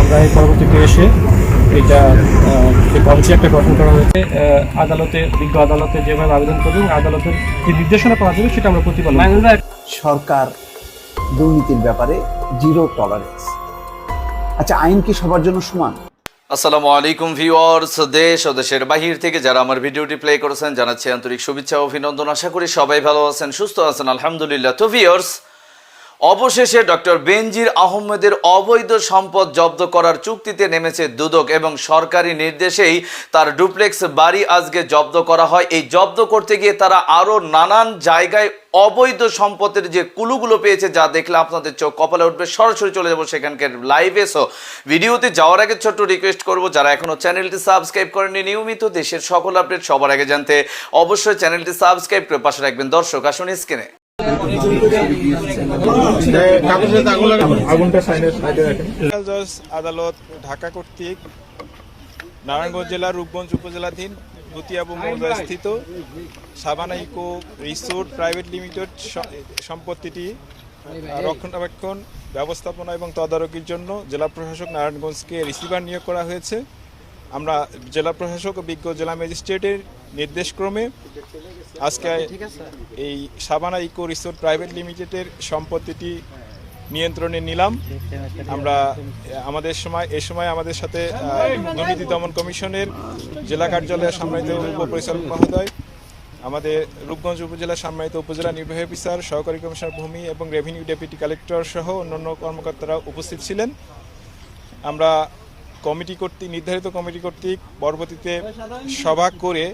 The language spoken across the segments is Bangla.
আমরা এই পরবর্তীতে এসে এটা কমিটি একটা গঠন করা হয়েছে আদালতে বিজ্ঞ আদালতে যেভাবে আবেদন করবে আদালতের যে নির্দেশনা পাওয়া যাবে সেটা আমরা প্রতিপালন সরকার দুর্নীতির ব্যাপারে জিরো টলারেন্স আচ্ছা আইন কি সবার জন্য সমান? আসসালামু আলাইকুম ভিউয়ার্স দেশ ও দেশের বাহির থেকে যারা আমার ভিডিওটি প্লে করেছেন জানাচ্ছি আন্তরিক শুভেচ্ছা ও অভিনন্দন। আশা করি সবাই ভালো আছেন সুস্থ আছেন আলহামদুলিল্লাহ। তো ভিউয়ার্স অবশেষে ডক্টর বেনজির আহমেদের অবৈধ সম্পদ জব্দ করার চুক্তিতে নেমেছে দুদক এবং সরকারি নির্দেশেই তার ডুপ্লেক্স বাড়ি আজকে জব্দ করা হয়। এই জব্দ করতে গিয়ে তারা আরও নানান জায়গায় অবৈধ সম্পদের যে কুলুগুলো পেয়েছে যা দেখলে আপনাদের চোখ কপালে উঠবে। সরাসরি চলে যাব সেখানকার লাইভে সো ভিডিওতে যাওয়ার আগে ছোট্ট রিকোয়েস্ট করব, যারা এখনও চ্যানেলটি সাবস্ক্রাইব করেনি নিয়মিত দেশের সকল আপডেট সবার আগে জানতে অবশ্যই চ্যানেলটি সাবস্ক্রাইব করে পাশে রাখবেন। দর্শক, আসুন স্ক্রিনে আদালত ঢাকা কর্তৃক নারায়ণগঞ্জ জেলার রূপগঞ্জ উপজেলাধীন ভুতিয়াবু মৌজা স্থিত Sabana eco resort private limited সম্পত্তিটি রক্ষণাবেক্ষণ ব্যবস্থাপনা এবং তদারকির জন্য জেলা প্রশাসক নারায়ণগঞ্জকে রিসিভার নিয়োগ করা হয়েছে। আমরা জেলা প্রশাসক ও বিজ্ঞ জেলা ম্যাজিস্ট্রেটের নির্দেশক্রমে আজকে এই সাবানা ইকো রিসোর্ট প্রাইভেট লিমিটেডের সম্পত্তিটি নিয়ন্ত্রণে নিলাম। আমরা আমাদের সময় এ সময় আমাদের সাথে দুর্নীতি দমন কমিশনের জেলা কার্যালয়ের সম্মানিত উপপরিচালক মহোদয় আমাদের রূপগঞ্জ উপজেলা সম্মানিত উপজেলা নির্বাহী অফিসার সহকারী কমিশনার ভূমি এবং রেভিনিউ ডেপুটি কালেক্টর সহ অন্যান্য কর্মকর্তারা উপস্থিত ছিলেন। আমরা কমিটি কর্তৃক, নির্ধারিত কমিটি কর্তৃক পরবর্তীতে সভা করে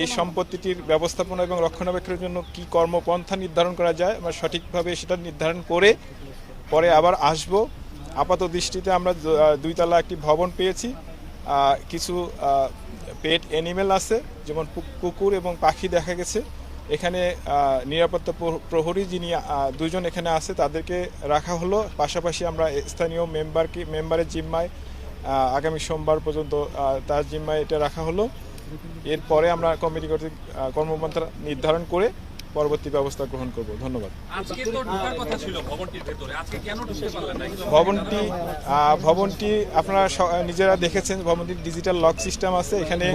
এই সম্পত্তিটির ব্যবস্থাপনা এবং রক্ষণাবেক্ষণের জন্য কি কর্মপন্থা নির্ধারণ করা যায় আমরা সঠিকভাবে সেটা নির্ধারণ করে পরে আবার আসব। আপাত দৃষ্টিতে আমরা দুইতলা একটি ভবন পেয়েছি। কিছু পেট অ্যানিমেল আছে, যেমন কুকুর এবং পাখি দেখা গেছে। এখানে নিরাপত্তা প্রহ- প্রহরী যিনি দুজন এখানে আছে, তাদেরকে রাখা হলো। পাশাপাশি আমরা স্থানীয় মেম্বারকে, মেম্বারের জিম্মায় আগামী সোমবার পর্যন্ত তার জিম্মায় এটা রাখা হলো। এরপরে আমরা কমিটি কর্তৃক কর্মপন্থা নির্ধারণ করে পরবর্তী ব্যবস্থা গ্রহণ করব। ধন্যবাদ। আজকে তো ঢোকার কথা ছিল ভবনটির ভেতরে। আজকে কেন ঢুকতে পারলেন না? ভবনটি ভবনটি আপনারা নিজেরা দেখেছেন ভবনটির ডিজিটাল লক সিস্টেম আছে। এখানে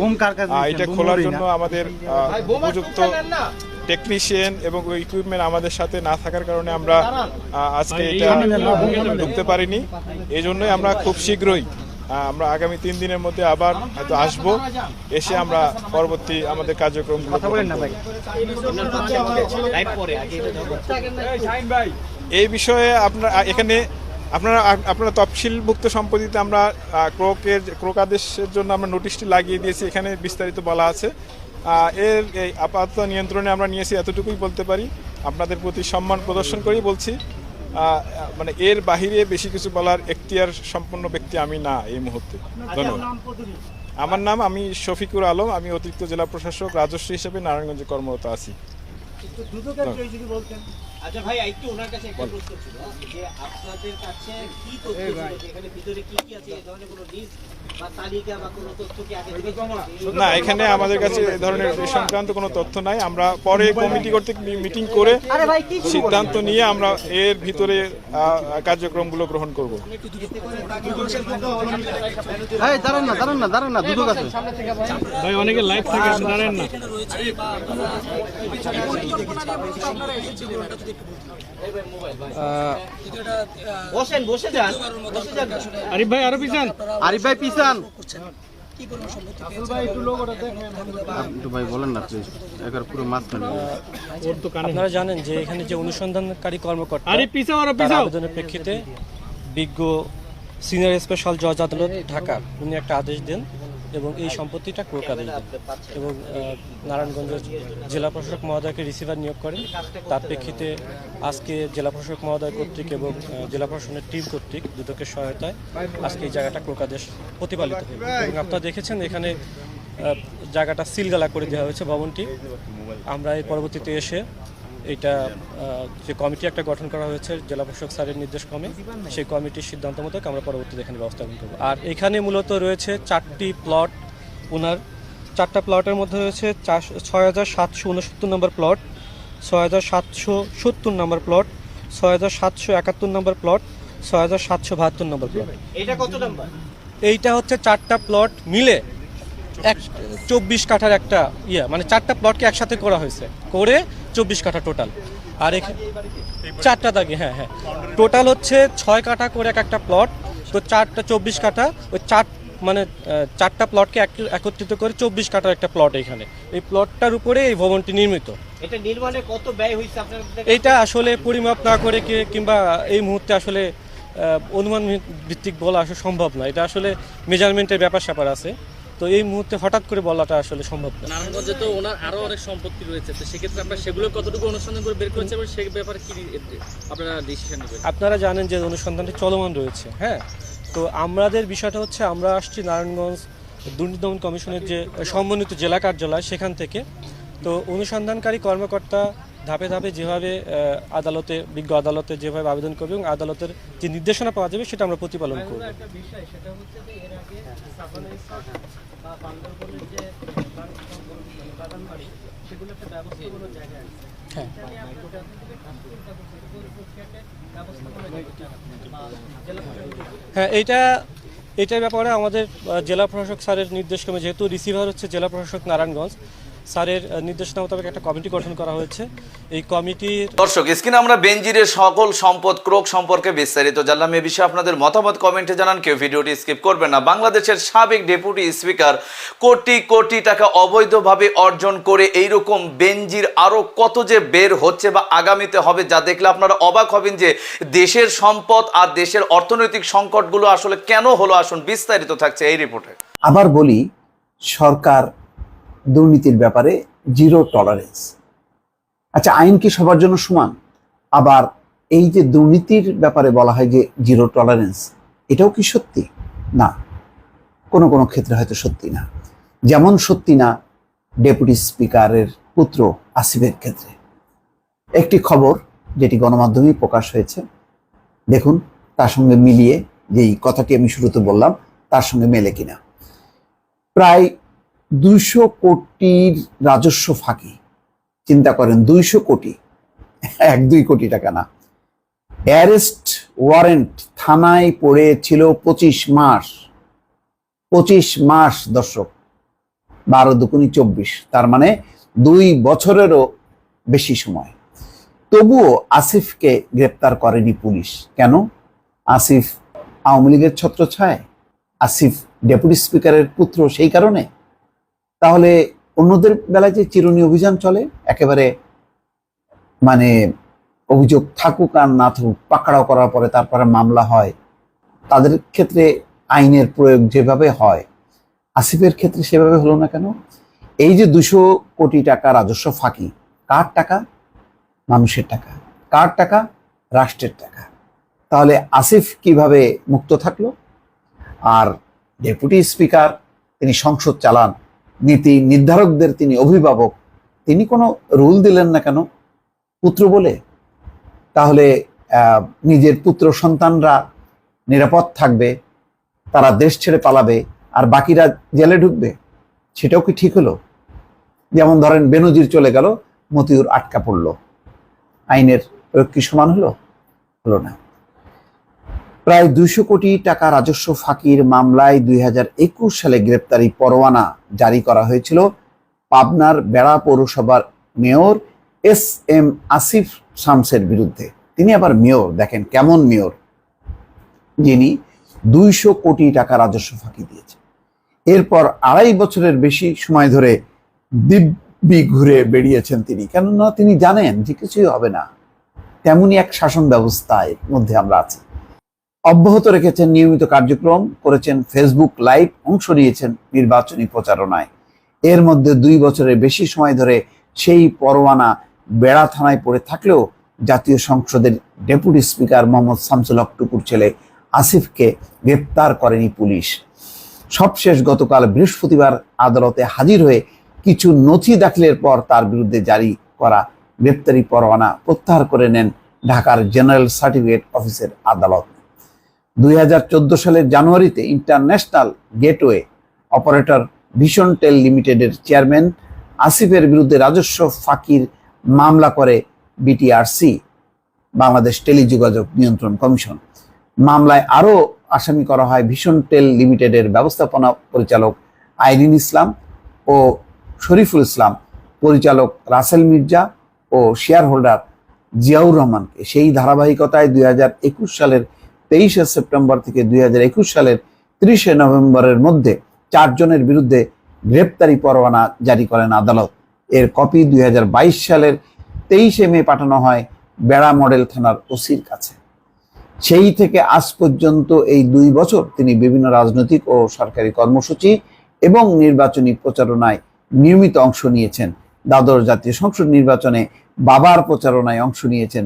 এটা খোলার জন্য আমাদের উপযুক্ত টেকনিশিয়ান এবং ইকুইপমেন্ট আমাদের সাথে না থাকার কারণে আমরা আজকে এটা ঢুকতে পারিনি। এই জন্যই আমরা খুব শীঘ্রই আমরা আগামী তিন দিনের মধ্যে আবার হয়তো আসব। এসে আমরা পরবর্তী আমাদের কার্যক্রম কথা বলেন না ভাই। এই বিষয়ে আপনার এখানে আপনারা আপনারা তফসিলভুক্ত সম্পত্তিতে আমরা ক্রোকের ক্রোক আদেশের জন্য আমরা নোটিশটি লাগিয়ে দিয়েছি। এখানে বিস্তারিত বলা আছে। এর এই আপাতত নিয়ন্ত্রণে আমরা নিয়েছি এতটুকুই বলতে পারি। আপনাদের প্রতি সম্মান প্রদর্শন করেই বলছি। মানে এর বাহিরে বেশি কিছু বলার এখতিয়ার সম্পন্ন ব্যক্তি আমি না এই মুহূর্তে। ধন্যবাদ। আমার নাম আমি শফিকুর আলম আমি অতিরিক্ত জেলা প্রশাসক রাজস্ব হিসেবে নারায়ণগঞ্জে কর্মরত আছি। আচ্ছা ভাই একটু ওনার কাছে একটা প্রশ্ন ছিল। যে আপনাদের কাছে কি তথ্য ছিল? এখানে ভিতরে কি কি আছে? এই ধরনের কোনো লিস্ট বা তালিকা বা কোনো তথ্য কি আগে থেকে ছিল? না এখানে আমাদের কাছে এই ধরনের এ সংক্রান্ত কোনো তথ্য নাই। আমরা পরে কমিটি কর্তৃক মিটিং করে সিদ্ধান্ত নিয়ে আমরা এর ভিতরে কার্যক্রমগুলো গ্রহণ করব। দাঁড়ান না দাঁড়ান না দাঁড়ান না দুদক আছে ভাই অনেকে লাইভ থাকে জানেন না। বসেন বসে যান আরিফ ভাই আরও পিছান। আরিফ ভাই পিছান। বলেন না প্লিজ একবার আপনারা জানেন যে এখানে যে অনুসন্ধানকারী কর্মকর্তা আবেদনের প্রেক্ষিতে বিজ্ঞ সিনিয়র স্পেশাল জজ আদালত ঢাকা উনি একটা আদেশ দেন। এবং এই সম্পত্তিটা ক্রোক আদেশ দেন এবং নারায়ণগঞ্জের জেলা প্রশাসক মহোদয়কে রিসিভার নিয়োগ করেন। তার প্রেক্ষিতে আজকে জেলা প্রশাসক মহোদয় কর্তৃক এবং জেলা প্রশাসনের টিম কর্তৃক দুদকের সহায়তায় আজকে এই জায়গাটা ক্রোক প্রতিপালিত হয়েছে এবং আপনারা দেখেছেন এখানে জায়গাটা সিলগালা করে দেওয়া হয়েছে ভবনটি। আমরা এই পরবর্তীতে এসে এটা যে কমিটি একটা গঠন করা হয়েছে জেলা প্রশাসক স্যারের নির্দেশ ক্রমে সেই কমিটির সিদ্ধান্ত মতো আমরা পরবর্তীতে এখানে ব্যবস্থা গ্রহণ করব। আর এখানে মূলত রয়েছে চারটি প্লট ওনার। চারটা প্লটের মধ্যে রয়েছে ছয় হাজার সাতশো উনসত্তর নম্বর প্লট ছয় হাজার সাতশো সত্তর নম্বর প্লট ছয় হাজার সাতশো একাত্তর নম্বর প্লট ছয় হাজার সাতশো বাহাত্তর নম্বর প্লট। এটা কত নাম্বার? এইটা হচ্ছে চারটা প্লট মিলে এক চব্বিশ কাঠার একটা ইয়ে মানে চারটা প্লটকে একসাথে করা হয়েছে। করে চব্বিশ কাঠা টোটাল আর এখানে চারটা দাগে হ্যাঁ হ্যাঁ। টোটাল হচ্ছে ছয় কাঠা করে এক একটা প্লট তো চারটা চব্বিশ কাঠা ওই চার মানে চারটা প্লটকে একত্রিত করে চব্বিশ কাঠার একটা প্লট এখানে। এই প্লটটার উপরে এই ভবনটি নির্মিত। এটা নির্মাণে কত ব্যয় হয়েছে আপনার এইটা আসলে পরিমাপ না করে কি কিংবা এই মুহূর্তে আসলে অনুমান ভিত্তিক বলা আসলে সম্ভব না। এটা আসলে মেজারমেন্টের ব্যাপার স্যাপার আছে। তো এই মুহূর্তে হঠাৎ করে বলাটা আসলে সম্ভব না। নারায়ণগঞ্জে তো ওনার আরও অনেক সম্পত্তি রয়েছে তো সেক্ষেত্রে আপনারা সেগুলো কতটুকু অনুসন্ধান করে বের করেছেন এবং সেই ব্যাপারে কি আপনারা ডিসিশন নেবেন? আপনারা জানেন যে অনুসন্ধানটি চলমান রয়েছে হ্যাঁ? তো আমাদের বিষয়টা হচ্ছে আমরা আসছি নারায়ণগঞ্জ দুর্নীতি দমন কমিশনের যে সম্মানিত জেলা কার্যালয় সেখান থেকে। তো অনুসন্ধানকারী কর্মকর্তা ধাপে ধাপে যেভাবে আদালতে বিজ্ঞ আদালতে যেভাবে আবেদন করবে এবং আদালতের যে নির্দেশনা পাওয়া যাবে সেটা আমরা প্রতিপালন করব। হ্যাঁ হ্যাঁ। এইটা এটার ব্যাপারে আমাদের জেলা প্রশাসক স্যারের নির্দেশক্রমে যেহেতু রিসিভার হচ্ছে জেলা প্রশাসক নারায়ণগঞ্জ স্যারের নির্দেশনা মোতাবেক একটা কমিটি গঠন করা হয়েছে। এই কমিটির দর্শক স্ক্রিনে আমরা বেঞ্জিরের সকল সম্পদ ক্রোক সম্পর্কে বিস্তারিত জানলাম। এ বিষয়ে আপনাদের মতামত কমেন্টে জানান। কেউ ভিডিওটি স্কিপ করবেন না। বাংলাদেশের সাবেক ডেপুটি স্পিকার কোটি কোটি টাকা অবৈধভাবে অর্জন করে এইরকম বেঞ্জির আরও কত যে বের হচ্ছে বা আগামীতে হবে যা দেখলে আপনারা অবাক হবেন যে দেশের সম্পদ আর দেশের অর্থনৈতিক সংকটগুলো আসলে কেন হলো? আসুন বিস্তারিত থাকছে এই রিপোর্টে। আবার বলি সরকার দুর্নীতির ব্যাপারে জিরো টলারেন্স আচ্ছা আইন কি সবার জন্য সমান? আবার এই যে দুর্নীতির ব্যাপারে বলা হয় যে জিরো টলারেন্স এটাও কি সত্যি? না, কোনো কোনো ক্ষেত্রে হয়তো সত্যি না। যেমন সত্যি না ডেপুটি স্পিকারের পুত্র আসিফের ক্ষেত্রে। একটি খবর যেটি গণমাধ্যমেই প্রকাশ হয়েছে, দেখুন, তার সঙ্গে মিলিয়ে যেই কথাটি আমি শুরুতে বললাম, তার সঙ্গে মেলে কিনা। প্রায় দুইশো কোটির রাজস্ব ফাঁকি। চিন্তা করেন, দুইশো কোটি? এক, দুই কোটি টাকা না। অ্যারেস্ট ওয়ারেন্ট থানায় পড়েছিল পঁচিশ মাস। পঁচিশ মাস, দর্শক। বারো দুকুনি চব্বিশ। তার মানে দুই বছরেরও বেশি সময়। তবুও আসিফকে গ্রেপ্তার করেনি পুলিশ। কেন? আসিফ আওয়ামী লীগের ছত্রছায়। আসিফ ডেপুটি স্পিকারের পুত্র সেই কারণে? তাহলে অন্যদের বেলায় যে চিরুনি অভিযান চলে, একেবারে মানে অভিযোগ থাকুক আর না থাকুক, পাকড়াও করার পরে তারপরে মামলা হয়, তাদের ক্ষেত্রে আইনের প্রয়োগ যেভাবে হয়, আসিফের ক্ষেত্রে সেভাবে হলো না কেন? এই যে দুশো কোটি টাকা রাজস্ব ফাঁকি, কার টাকা? মানুষের টাকা। কার টাকা? রাষ্ট্রের টাকা। তাহলে আসিফ কীভাবে মুক্ত থাকল? আর ডেপুটি স্পিকার, তিনি সংসদ চালান নীতি নির্ধারকদের তিনি অভিভাবক, তিনি কোনো রুল দিলেন না কেন? পুত্র বলে? তাহলে নিজের পুত্র সন্তানরা নিরাপদ থাকবে, তারা দেশ ছেড়ে পালাবে, আর বাকিরা জেলে ঢুকবে? সেটাও কি ঠিক হলো? যেমন ধরেন, বেনজির চলে গেল, মতিউর আটকা পড়ল। আইনের প্রয়োগ কি সমান হলো? হলো না। প্রায় দুইশো কোটি টাকা রাজস্ব ফাঁকির মামলায় দুই হাজার একুশ সালে গ্রেপ্তারি পরোয়ানা জারি করা হয়েছিল। পাবনার বেড়া পৌরসভার mayor S M Asif Shamser বিরুদ্ধে। তিনি আবার মেয়র, দেখেন কেমন মেয়র। যিনি দুইশো কোটি টাকা রাজস্ব ফাঁকি দিয়েছেন। এরপর আড়াই বছরের বেশি সময় ধরে দিব্যি ঘুরে বেরিয়েছেন তিনি। কেননা তিনি জানেন যে কিছুই হবে না। তেমনি এক শাসন ব্যবস্থায় মধ্যে আমরা আছি। অব্যাহত রেখেছেন নিয়মিত কার্যক্রম, করেছেন ফেসবুক লাইভ অংশ নিয়েছেন নির্বাচনী প্রচারণায়। এর মধ্যে দুই বছরের বেশি সময় ধরে সেই পরোয়ানা বেড়া থানায় পড়ে থাকলেও জাতীয় সংসদের ডেপুটি স্পিকার মোহাম্মদ শামসুল হক টুকুর ছেলে আসিফকে গ্রেপ্তার করেনি পুলিশ। সবশেষ গতকাল বৃহস্পতিবার আদালতে হাজির হয়ে কিছু নথি দাখিলের পর তার বিরুদ্ধে জারি করা গ্রেপ্তারি পরোয়ানা প্রত্যাহার করে নেন ঢাকার জেনারেল সার্টিফিকেট অফিসের আদালত। দুই হাজার চোদ্দ সালের জানুয়ারিতে international gateway operator vision tel লিমিটেডের চেয়ারম্যান আসিফের বিরুদ্ধে রাজস্ব ফাঁকির মামলা করে বিটিআরসি, বাংলাদেশ টেলিযোগাযোগ নিয়ন্ত্রণ কমিশন। মামলায় আরও আসামি করা হয় ভীষণ টেল লিমিটেডের ব্যবস্থাপনা পরিচালক আইরিন ইসলাম ও শরীফুল ইসলাম, পরিচালক রাসেল মির্জা ও শেয়ার হোল্ডার জিয়াউর রহমানকে। সেই ধারাবাহিকতায় দুই হাজার একুশ সালের তেইশে সেপ্টেম্বর থেকে দুই হাজার একুশ সালের ত্রিশে নভেম্বরের মধ্যে চারজনের বিরুদ্ধে গ্রেপ্তারি পরোয়ানা জারি করেন আদালত। এর কপি দুই হাজার বাইশ সালের তেইশে মে পাঠানো হয় বেড়া মডেল থানার ওসির কাছে। সেই থেকে আজ পর্যন্ত এই দুই বছর তিনি বিভিন্ন রাজনৈতিক ও সরকারি কর্মসূচি এবং নির্বাচনী প্রচারণায় নিয়মিত অংশ নিয়েছেন। দ্বাদশ জাতীয় সংসদ নির্বাচনে বাবার প্রচারণায় অংশ নিয়েছেন